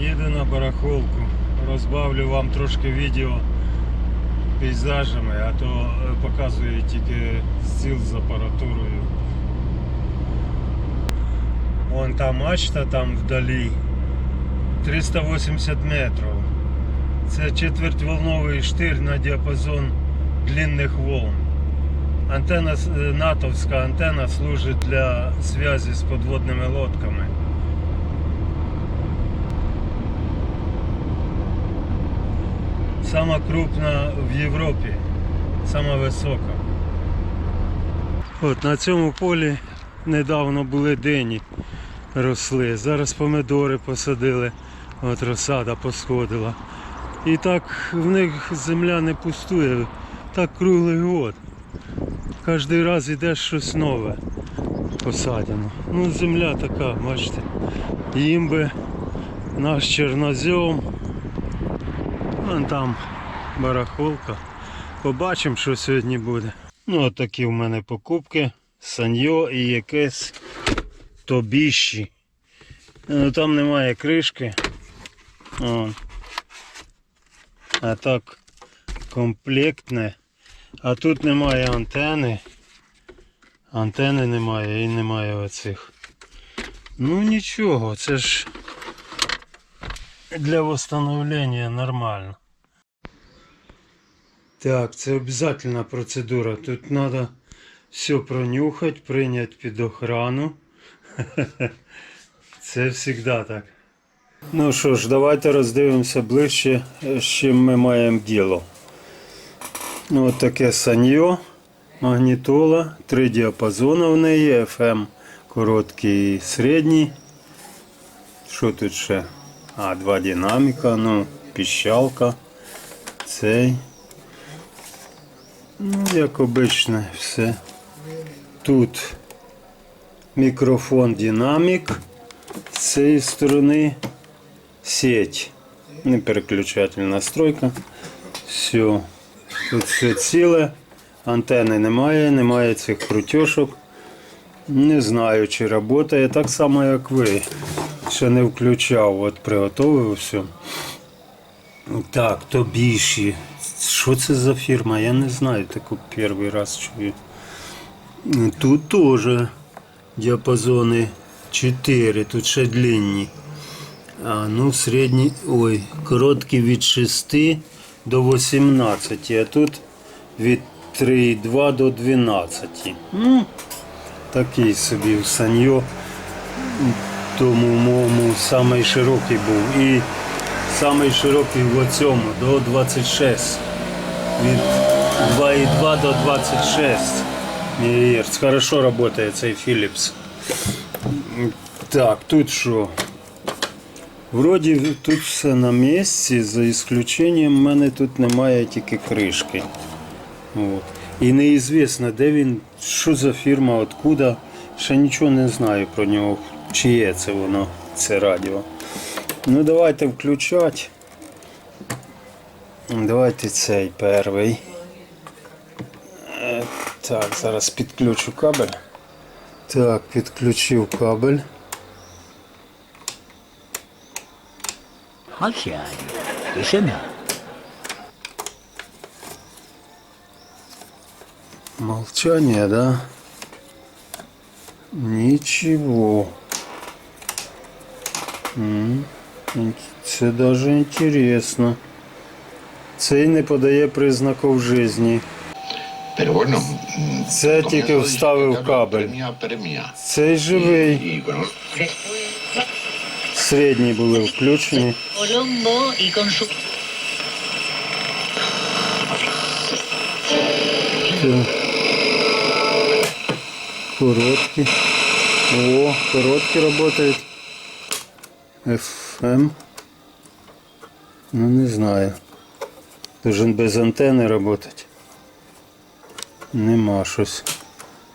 Їду на барахолку. Розбавлю вам трошки відео пейзажами, а то е, показую тільки стіл з апаратурою. Вон та мачта там вдалі. 380 метрів. Це четвертьволновий штир на діапазон длинних волн. Антенна, е, натовська антенна служить для зв'язку з подводними лодками. Сама крупна в Європі, сама висока. От на цьому полі недавно були дині росли. Зараз помидори посадили, от розсада посходила. І так в них земля не пустує, так круглий год. Кожен раз йде щось нове посадено. Ну, земля така, бачите. Їм би наш чорнозем. Вон там барахолка. Побачимо, що сьогодні буде. Ну, от такі в мене покупки. Саньо і якесь тобіші. Ну, там немає кришки. Вон. А так комплектне. А тут немає антени. Антени немає і немає оцих. Ну нічого, це ж для восстановлення нормально. Так, це обов'язательна процедура. Тут треба все пронюхати, прийняти під охрану. Це завжди так. Ну що ж, давайте роздивимося ближче, з чим ми маємо діло. Ну, От таке саньо, магнітола, три діапазони в неї, FM короткий і середній. Що тут ще? А, два динаміка, ну, піщалка, цей. Ну, як обично, все. Тут мікрофон динамік, з цієї сторони сеть. Не переключатель настройка. Все. Тут все ціле. Антени немає, немає цих крутьошок. Не знаю, чи працює так само, як ви. Ще не включав, от приготовив все. Так, то більші. Що це за фірма? Я не знаю, таку перший раз чую. Тут теж діапазони 4, тут ще длинні. А, ну, середні, ой, короткі від 6 до 18, а тут від 3,2 до 12. Ну, такий собі в саньо. Тому моєму самий широкий був. І самий широкий в оцьому до 26. Від 2,2 до 26 МГц. Хорошо працює цей Philips. Так, тут що? Вроді тут все на місці, за ісключенням в мене тут немає тільки кришки. От. І неізвісно, де він, що за фірма, откуда. Ще нічого не знаю про нього, чиє це воно, це радіо. Ну давайте включати. Давайте цей перший. Е, Так, зараз підключу кабель. Так, підключив кабель. Молчание. Тишина. Молчание, да? Ничего. Це даже интересно. Цей не подає признаків житті. Це тільки вставив кабель. Цей живий. Середні були включені. Короткі. О, короткі працюють. FM. Ну не знаю. Должен без антени працювати. Нема щось.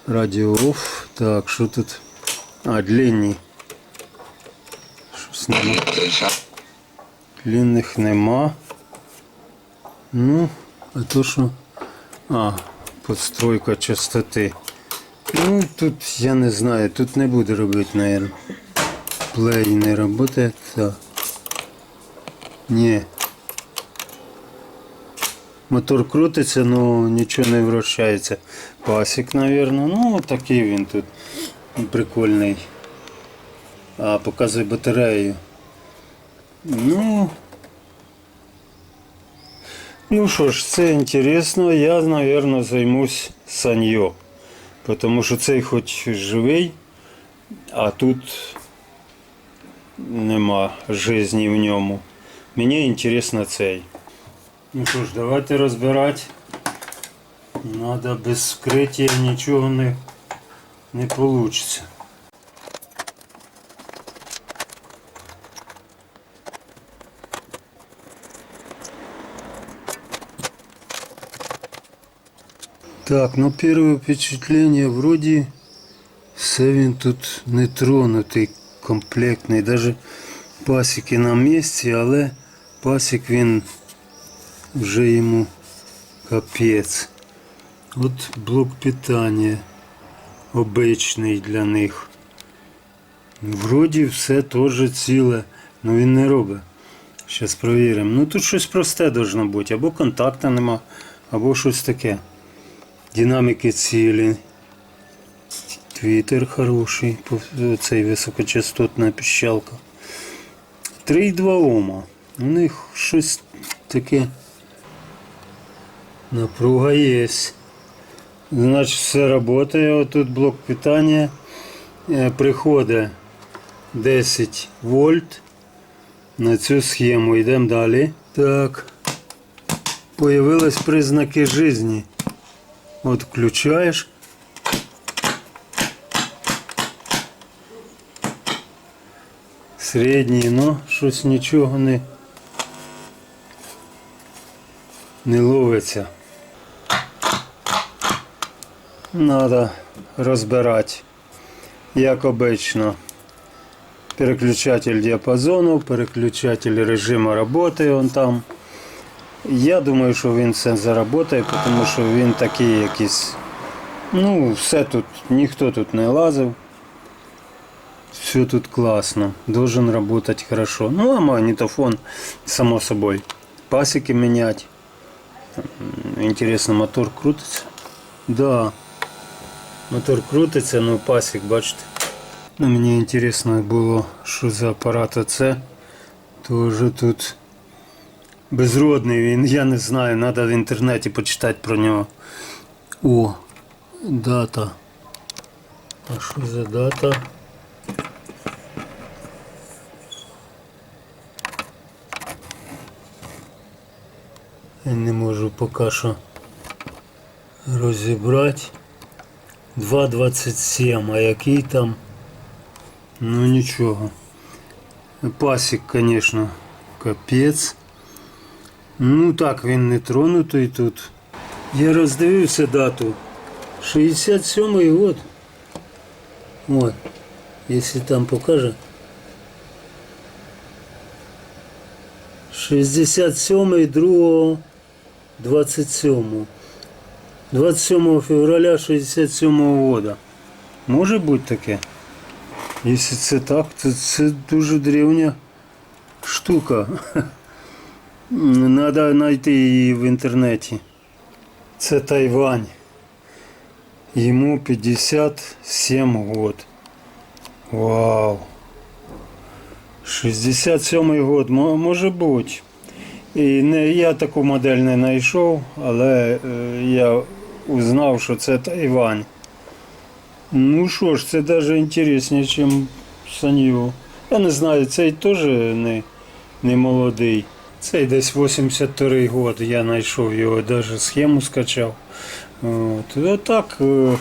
Радіо оф. Так, що тут? А, длинні. Щось нема. Длинних нема. Ну, а то що. А, подстройка частоти. Ну, тут я не знаю, тут не буде робити, наверное. Плей не працює. Так. Ні. Мотор крутиться, ну нічого не вращається. Пасік, мабуть. Ну, такий він тут прикольний. А, показує батарею. Ну. Ну що ж, це інтересно. Я, мабуть, займусь саньо. Тому що цей хоч живий, а тут нема житті в ньому. Мені інтересно цей. Ну що ж, давайте розбирати. Надо без вскриття нічого не, не вийде. Так, ну первое впечатление вроде все він тут не тронутий, комплектний. Даже пасіки на місці, але пасік він вже йому капець. От блок питання обичний для них. Вроді все теж ціле, але він не робить. Зараз провіримо. Ну тут щось просте должно бути. Або контакта нема, або щось таке. Динаміки цілі. Твіттер хороший, цей високочастотна піщалка. 3,2 Ома. У них щось таке. Напруга є. Значить, все працює. Отут блок питання. Е, Приходить 10 вольт на цю схему. Йдемо далі. Так. Появились признаки житті. От включаєш. Середній, ну, щось нічого не, не ловиться. Надо розбирати, як обично. Переключатель діапазону, переключатель режиму роботи он там. Я думаю, що він все заработає, тому що він такий якийсь. Ну, все тут, ніхто тут не лазив. Все тут классно. Должен работать хорошо. Ну, а магнитофон, само собой. Пасеки менять. М, Интересно, мотор крутиться? Да. Мотор крутиться, ну пасік, бачите. Ну, мені інтересно було, що за апарат оце. Тоже тут безродний він, я не знаю, треба в інтернеті почитати про нього. О, дата. А що за дата? Я не можу поки що розібрати. 2.27, а який там? Ну нічого. Пасік, звісно, капець. Ну так, він не тронутий тут. Я роздивився дату. 67-й год. От, якщо там покаже. 67 2 27 27 февраля 67 года. Може бути таке? Якщо це так, то це дуже древня штука. Треба знайти її в інтернеті. Це Тайвань. Йому 57 год. Вау. 67 год, мо- може бути. І не, я таку модель не знайшов, але е, я узнав, що це Тайвань. Ну що ж, це навіть інтересніше, ніж Санью. Я не знаю, цей теж не, не молодий. Цей десь 82 год, я знайшов його, навіть схему скачав. От. Отак, е,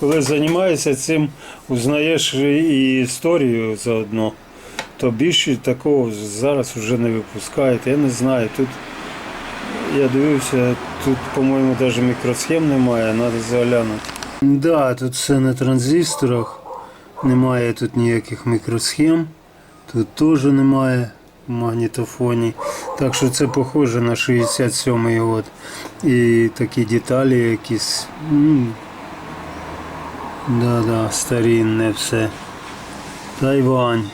коли займаєшся цим, узнаєш і історію заодно то більше такого зараз вже не випускають. Я не знаю. Тут я дивився, тут, по-моєму, навіть мікросхем немає, треба заглянути. Да, тут все на транзисторах, немає тут ніяких мікросхем, тут теж немає в магнітофоні. Так що це похоже на 67-й год. І такі деталі якісь. Да-да, старінне все. Тайвань.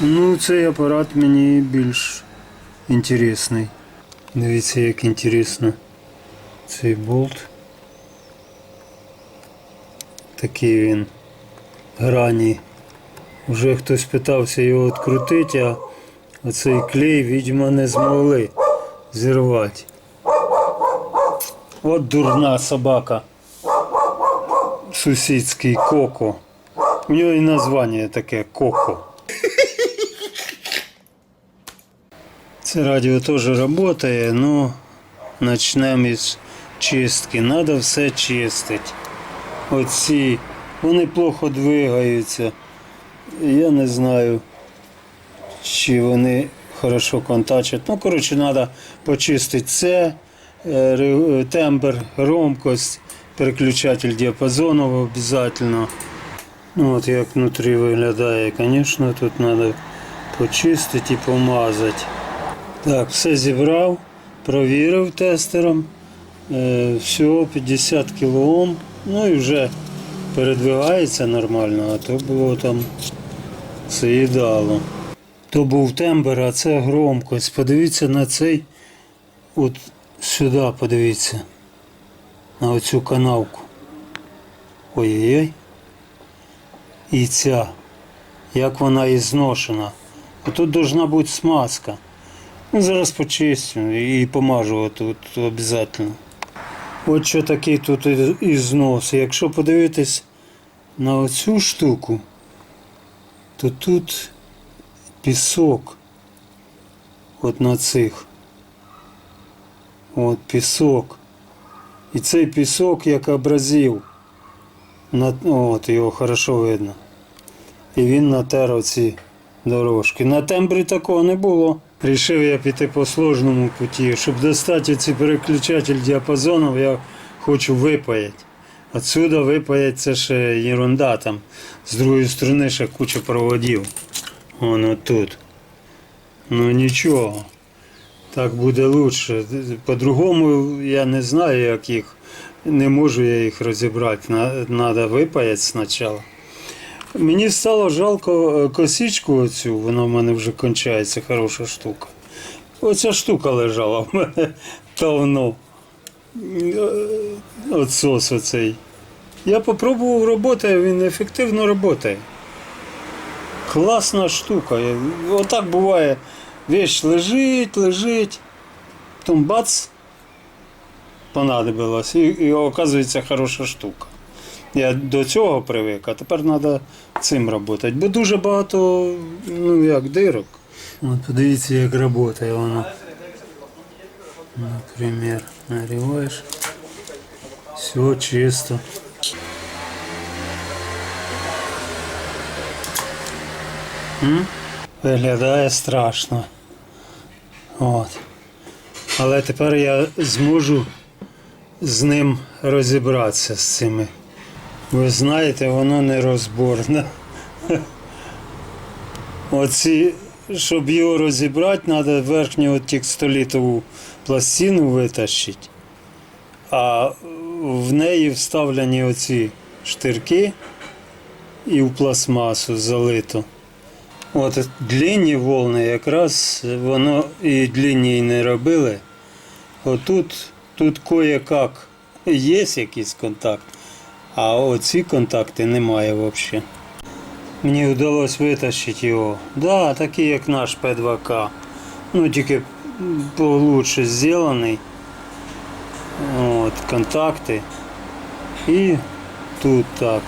Ну, цей апарат мені більш інтересний. Дивіться, як інтересно цей болт. Такий він грані. Вже хтось питався його відкрутити, а оцей клей, видимо, не змогли зірвати. От дурна собака. Сусідський коко. У нього і названня таке коко. Це радіо теж працює, але почнемо із чистки. Треба все чистити. Оці, вони плохо двигаються. Я не знаю, чи вони хорошо контачать. Ну, коротше, треба почистити це, е, тембр, громкость, переключатель діапазону обов'язково. Ну, от як внутрі виглядає, звісно, тут треба почистити і помазати. Так, все зібрав, провірив тестером. Е, всього 50 кОм. Ну і вже передвигається нормально, а то було там заїдало. То був тембр, а це громкость. Подивіться на цей, от сюди подивіться, на оцю канавку. Ой-ой-ой. І ця, як вона і зношена. А тут повинна бути смазка. Ну, зараз почистю і помажу тут обов'язково. От що такий тут і- і. Якщо подивитись на оцю штуку, то тут пісок. От на цих. От пісок. І цей пісок як абразив. От його хорошо видно. І він натер оці дорожки. На тембрі такого не було. Рішив я піти по сложному путі. Щоб достати ці переключатель діапазонів, я хочу випаяти. Отсюда випаять це ще ерунда там. З другої сторони ще куча проводів. Воно тут. Ну нічого. Так буде лучше. По-другому я не знаю, як їх. Не можу я їх розібрати. Треба випаяти спочатку. Мені стало жалко е, косичку оцю, вона в мене вже кончається, хороша штука. Оця штука лежала в мене давно. Е, Отсос оцей. Я попробував роботи, він ефективно працює. Класна штука. Отак буває. Вещь лежить, лежить, потім бац, понадобилось. І, і оказується хороша штука. Я до цього привик, а тепер треба цим працювати. Бо дуже багато, ну як дирок. От подивіться, як працює воно. Наприклад, наливаєш. Все чисто. Виглядає страшно. От. Але тепер я зможу з ним розібратися з цими. Ви знаєте, воно нерозборне. Оці, щоб його розібрати, треба верхню текстолітову пластину витащити, а в неї вставлені оці штирки і в пластмасу залито. От длинні волни якраз воно і длинні не робили. Отут тут кое-як є якийсь контакт, а оці контакти немає взагалі. Мені вдалося витащити його. Да, такий як наш П2К. Ну тільки получше зроблений. От, контакти. І тут так.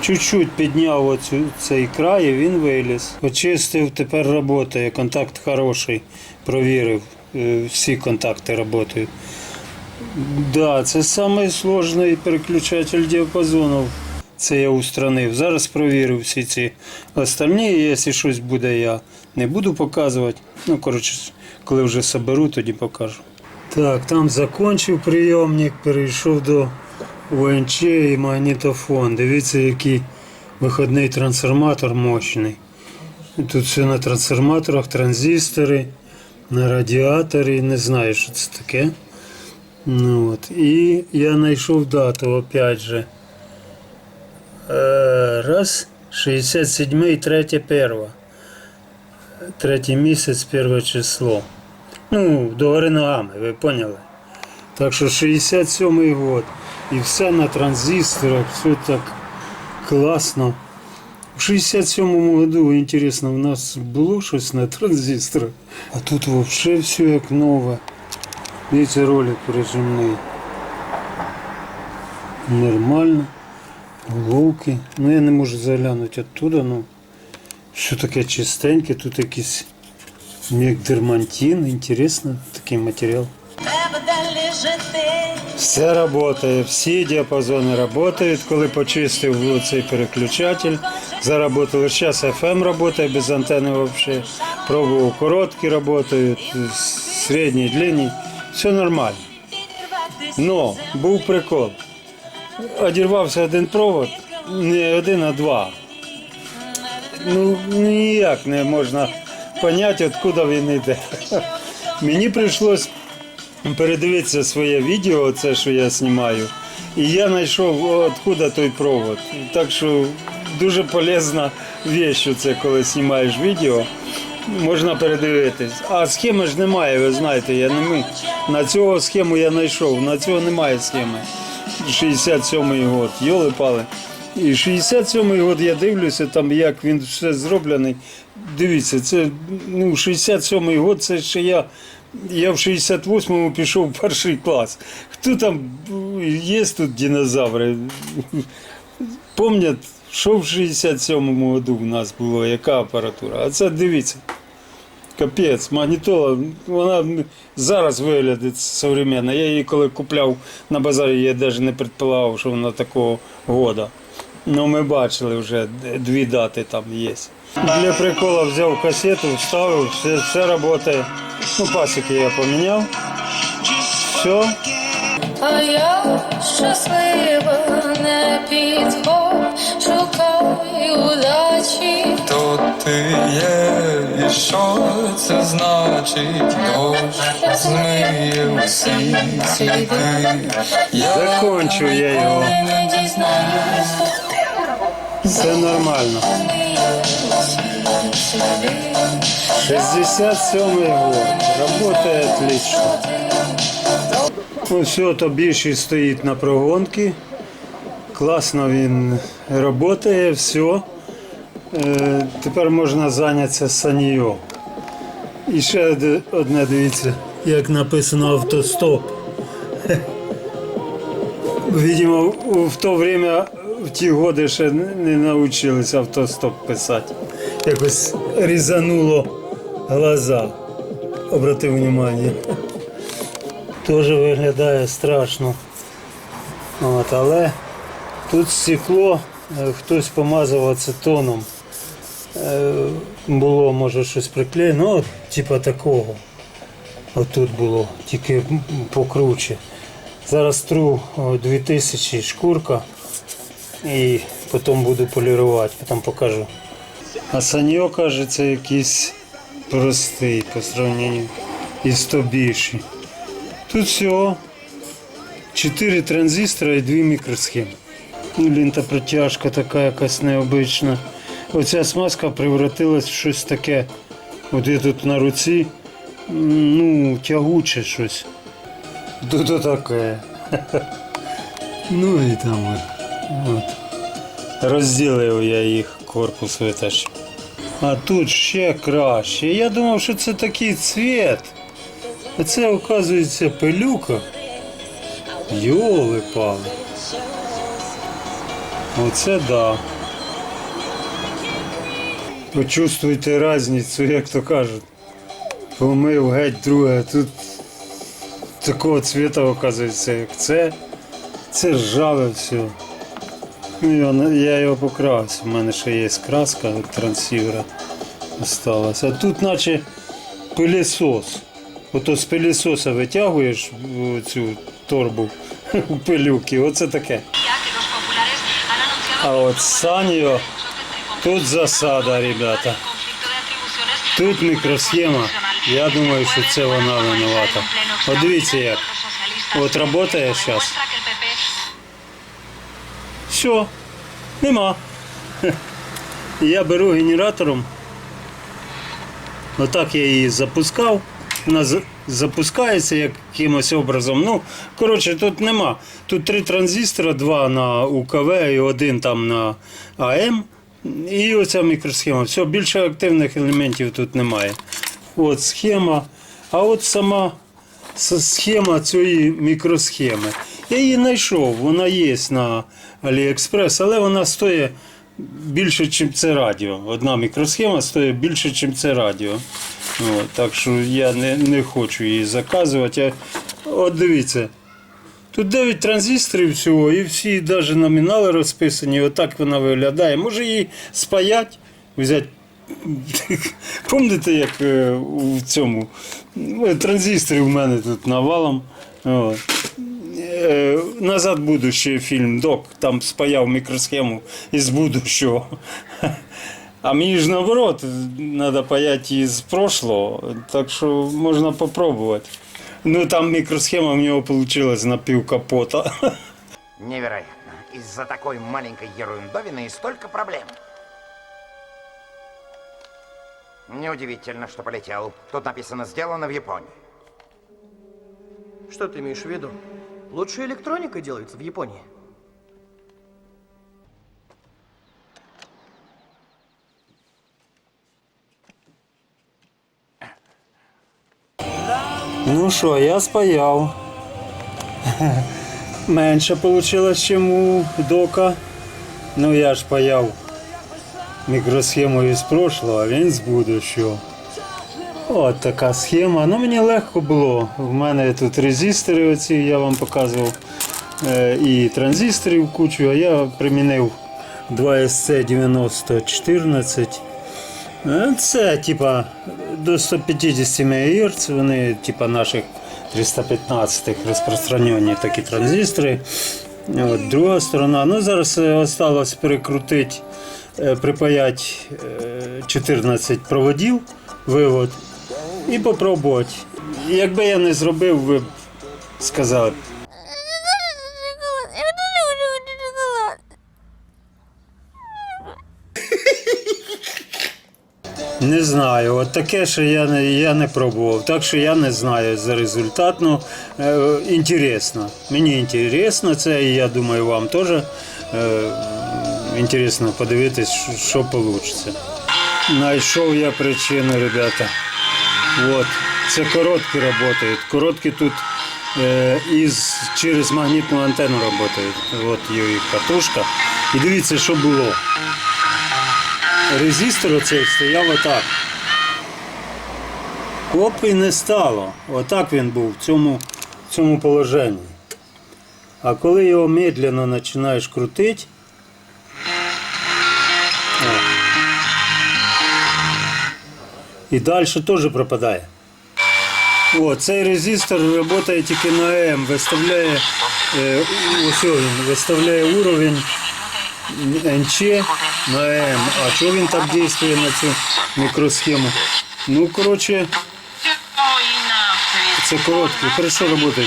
Чуть-чуть підняв оцю, цей край і він виліз. Очистив, тепер працює. Контакт хороший. Провірив. е, Всі контакти працюють. Да, це сложний переключатель діапазонів. Це я устранив. Зараз провірю всі ці остальні. Якщо щось буде, я не буду показувати. Ну, коротше, коли вже соберу, тоді покажу. Так, там закончив прийомник, перейшов до УНЧ і магнітофон. Дивіться, який виходний трансформатор мощний. Тут все на трансформаторах, транзистори, на радіаторі, не знаю, що це таке. Ну, от. І я знайшов дату, опять же. Е, Раз, 67 3 1. Третій місяць, перше число. Ну, догори ногами, ви поняли. Так що 67-й год. І все на транзисторах, все так класно. В 67-му году, інтересно, у нас було щось на транзисторах. А тут взагалі все як нове. Дивіться ролик режимний. Нормально. Головки. Ну я не можу заглянути оттуда, ну. Що таке чистеньке, тут якийсь мегдермантин, інтересно, такий матеріал. Все працює, всі діапазони працюють. Коли почистив цей переключатель, заработали. Зараз FM працює без антенни взагалі. Пробував короткі працюють, середні, длинні. Все нормально. Но був прикол. Одірвався один провод, не один, а два. Ну ніяк не можна зрозуміти, откуда він йде. Мені прийшлось передивитися своє відео, це що я знімаю. І я знайшов откуда той провод. Так що дуже полезна річ, це коли знімаєш відео. Можна передивитись. А схеми ж немає, ви знаєте, я не ми. На цього схему я знайшов, на цього немає схеми. 67-й год, йоли пали. І 67-й год я дивлюся, там як він все зроблений. Дивіться, це ну, 67-й год, це ще я. Я в 68-му пішов в перший клас. Хто там є тут динозаври? Помнять, що в 67-му году в нас було, яка апаратура? А це дивіться. Капець, магнітола, вона зараз виглядить современна. Я її коли купляв на базарі, я навіть не предполагав, що вона такого года. Ну, ми бачили вже дві дати там є. Для прикола взяв касету, вставив, все, все працює. Ну, пасики я поміняв. Все. А я щаслива, не підходь, шукай удачі. Ти є, і що це значить? Дощ змиє усі сліди. Я Закончу я його. Все нормально. Усі сліди. 67 год. Работает отлично. Все, то більший стоїть на прогонки. Класно він працює, все. Е, тепер можна зайнятися санією. І ще одне дивіться, як написано автостоп. Видимо, в- то время, в ті годи ще не навчилися автостоп писати. Якось різануло глаза. Обрати внимание. Теж виглядає страшно. От, але тут стекло, е, хтось помазав ацетоном. Е, Було, може, щось приклеєно, ну, от, типа такого. Отут було, тільки покруче. Зараз тру 2000 шкурка і потім буду полірувати, потім покажу. А саньо, кажеться, якийсь простий по сравненню із то більший. Тут всього 4 транзистора і 2 мікросхеми. Ну, лінта протяжка така якась необична. Оця смазка превратилась в щось таке. От я тут на руці, ну, тягуче щось. Тут отаке. Ну і там от. Розділив я їх, корпус витащив. А тут ще краще. Я думав, що це такий цвіт. А це, оказується, пилюка. Йоли пали. Оце да. Почувствуйте різницю, як то кажуть. Помив геть друге. Тут такого цвіта, оказується, як це. Це ржаве все. Ну, я, його покрасив. У мене ще є краска трансівера осталась. А тут наче пилісос. Ото з пилісоса витягуєш цю торбу у пилюки. Оце таке. А от Саньо, тут засада, ребята. Тут мікросхема. Я думаю, що це вона винувата. От дивіться як. От працює зараз. Все, нема. Я беру генератором. Отак я її запускав. вона запускається якимось образом. Ну, коротше, тут нема. Тут три транзистора, два на УКВ і один там на АМ. І оця мікросхема. Все, більше активних елементів тут немає. От схема. А от сама схема цієї мікросхеми. Я її знайшов, вона є на AliExpress, але вона стоїть більше, ніж це радіо. Одна мікросхема стоїть більше, ніж це радіо. От, так що я не, не хочу її заказувати. От дивіться. Тут 9 транзисторів всього, і всі навіть номінали розписані. Отак вона виглядає. Може її спаять, взяти. Пам'ятаєте, як е, у цьому ну, транзисторів у мене тут навалом. От. Е, Назад будущее фільм Док там спаяв мікросхему із будущого. А мені ж наоборот, треба паяти із прошлого, так що можна попробувати. Ну там мікросхема в нього вийшла на пів капота. Невероятно. Из-за такой маленькой ерундовины и столько проблем. Неудивительно, что полетел. Тут написано «Сделано в Японии». Что ты имеешь в виду? Лучшая электроника делается в Японии. Ну що, я спаяв. Менше вийшло, ніж у дока. Ну я ж паяв мікросхему із прошлого, а він з будущого. От така схема. Ну мені легко було. У мене тут резистори, оці я вам показував. е, І транзисторів кучу, а я примінив 2SC9014. Е, Це типа до 150 МГц, вони типа наших 315 розпространені такі транзистори. От, друга сторона. Ну, зараз е, осталось перекрутити, е, припаяти е, 14 проводів, вивод, і попробувати. Якби я не зробив, ви б сказали. Не знаю, от таке, що я не, я не пробував, так що я не знаю за результат. Ну, е, інтересно. Мені інтересно це, і я думаю, вам теж е, інтересно подивитись, що, вийде. Знайшов я причину, ребята. От, це короткі працюють. Короткі тут е, із, через магнітну антенну працюють. От їх катушка. І дивіться, що було. Резистор оцей стояв отак. Оп і не стало. Отак він був в цьому, в цьому положенні. А коли його медленно починаєш крутити, і далі теж пропадає. О, цей резистор працює тільки на М, виставляє, е, ось він, виставляє уровень НЧ на М. А що він так дійствує на цю мікросхему? Ну, коротше, це коротке, хорошо працює.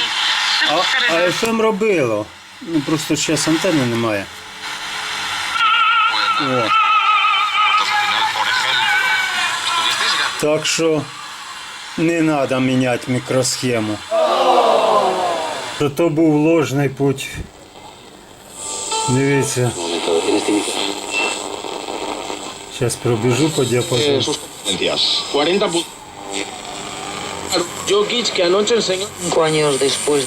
А, FM робило. Ну просто зараз антенни немає. О. Так що не треба міняти мікросхему. То був ложний путь. Дивіться. Зараз пробіжу по діапазону. 40 pu- Jokic que anoche enseñó Cinco años después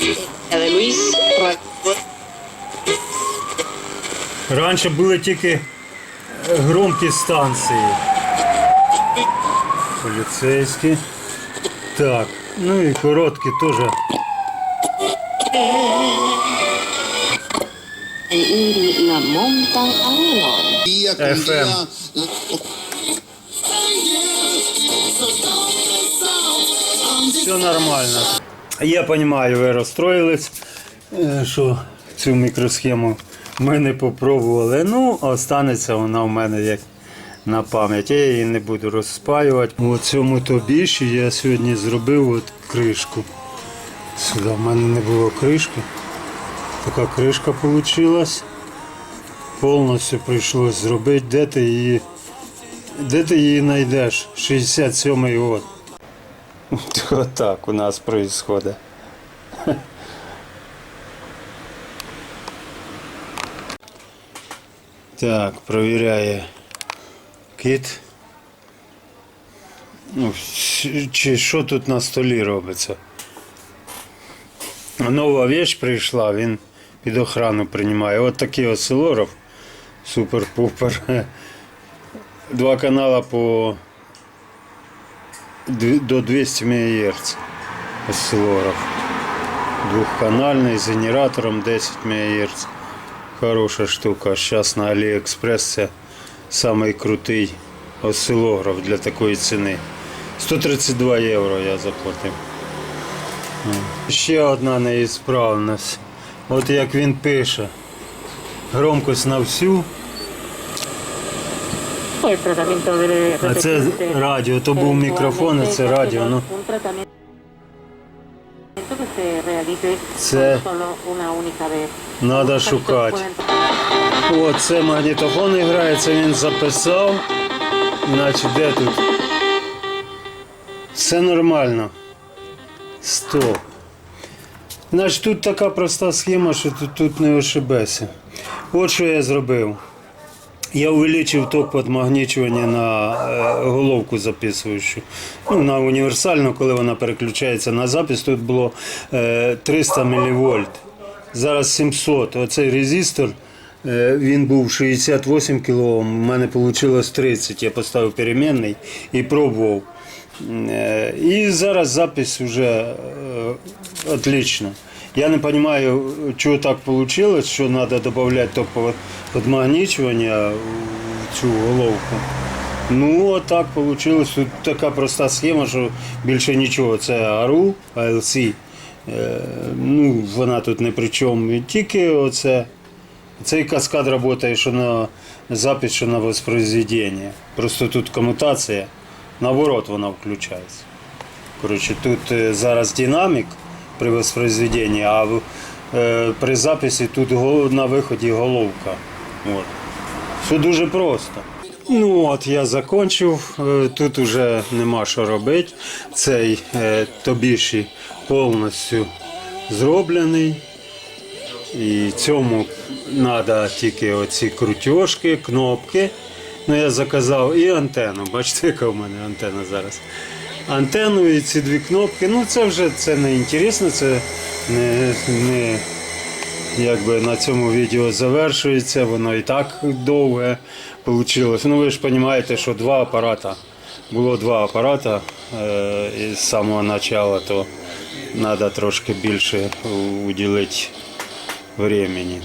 de, de Luis, Ra- Раніше були тільки е, громкі станції. Поліцейські. Так, ну і короткі теж. La monta Arelon. Con FM. Все нормально. Я розумію, ви розстроїлись, е, що цю мікросхему ми не попробували. Ну, останеться вона в мене як на пам'ять. Я її не буду розпаювати. У цьому тобіші я сьогодні зробив от кришку. Сюди в мене не було кришки. Така кришка вийшла. Повністю прийшлось зробити. Де ти її, де ти її знайдеш? 67-й год. Отак у нас происходит. Так, провіряє кит. Ну, чи що тут на столі робиться? Нова вещь прийшла, він під охрану приймає. От такий осцилограф. Супер-пупер. Два канала по до 200 МГц осцилограф. Двухканальний з генератором 10 МГц. Хороша штука. Зараз на це самий крутий осцилограф для такої ціни. 132 євро я заплатив. Ще одна неісправність. От як він пише. Громкость на всю, а це радіо, то був мікрофон, а це радіо. Ну, це треба шукати. О, це магнітофон грає, це він записав. Значить, де тут? Все нормально. Стоп. Значить, тут така проста схема, що тут, тут не ошибешся. От що я зробив. Я увеличив ток подмагнічування на е, головку записуючу. Ну, на універсальну, коли вона переключається на запис, тут було е, 300 мВ. Зараз 700. Оцей резистор, е, він був 68 кОм, у мене вийшло 30. Я поставив перемінний і пробував. Е, І зараз запись вже е, отлично. Я не розумію, чого так вийшло, що треба додати ток подмагнічування в цю головку. Ну, от так вийшло. Тут така проста схема, що більше нічого. Це ARU, ALC. Е, Ну, вона тут не при чому. Тільки оце. Цей каскад працює що на запис, що на воспроизведення. Просто тут комутація, наоборот, вона включається. Коротше, тут е, зараз динамік при воспроизведенні, а е, при записі тут на виході головка. От. Все дуже просто. Ну от я закінчив, Е, тут вже нема що робити. Цей е, тобіші повністю зроблений. І цьому треба тільки оці крутьошки, кнопки. Ну, я заказав і антенну. Бачите, яка в мене антенна зараз. Антенну і ці дві кнопки. Ну це вже це не інтересно, це не, не якби на цьому відео завершується, воно і так довге вийшло. Ну ви ж розумієте, що два апарата. Було два апарата е, із самого початку, то треба трошки більше уділити времени.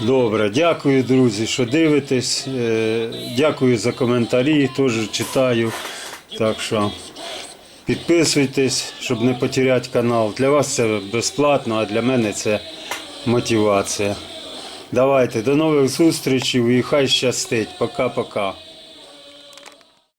Добре, дякую, друзі, що дивитесь. Е, Дякую за коментарі, теж читаю. Так що підписуйтесь, щоб не потеряти канал. Для вас це безплатно, а для мене це мотивація. Давайте, до нових зустрічей і хай щастить. Пока-пока.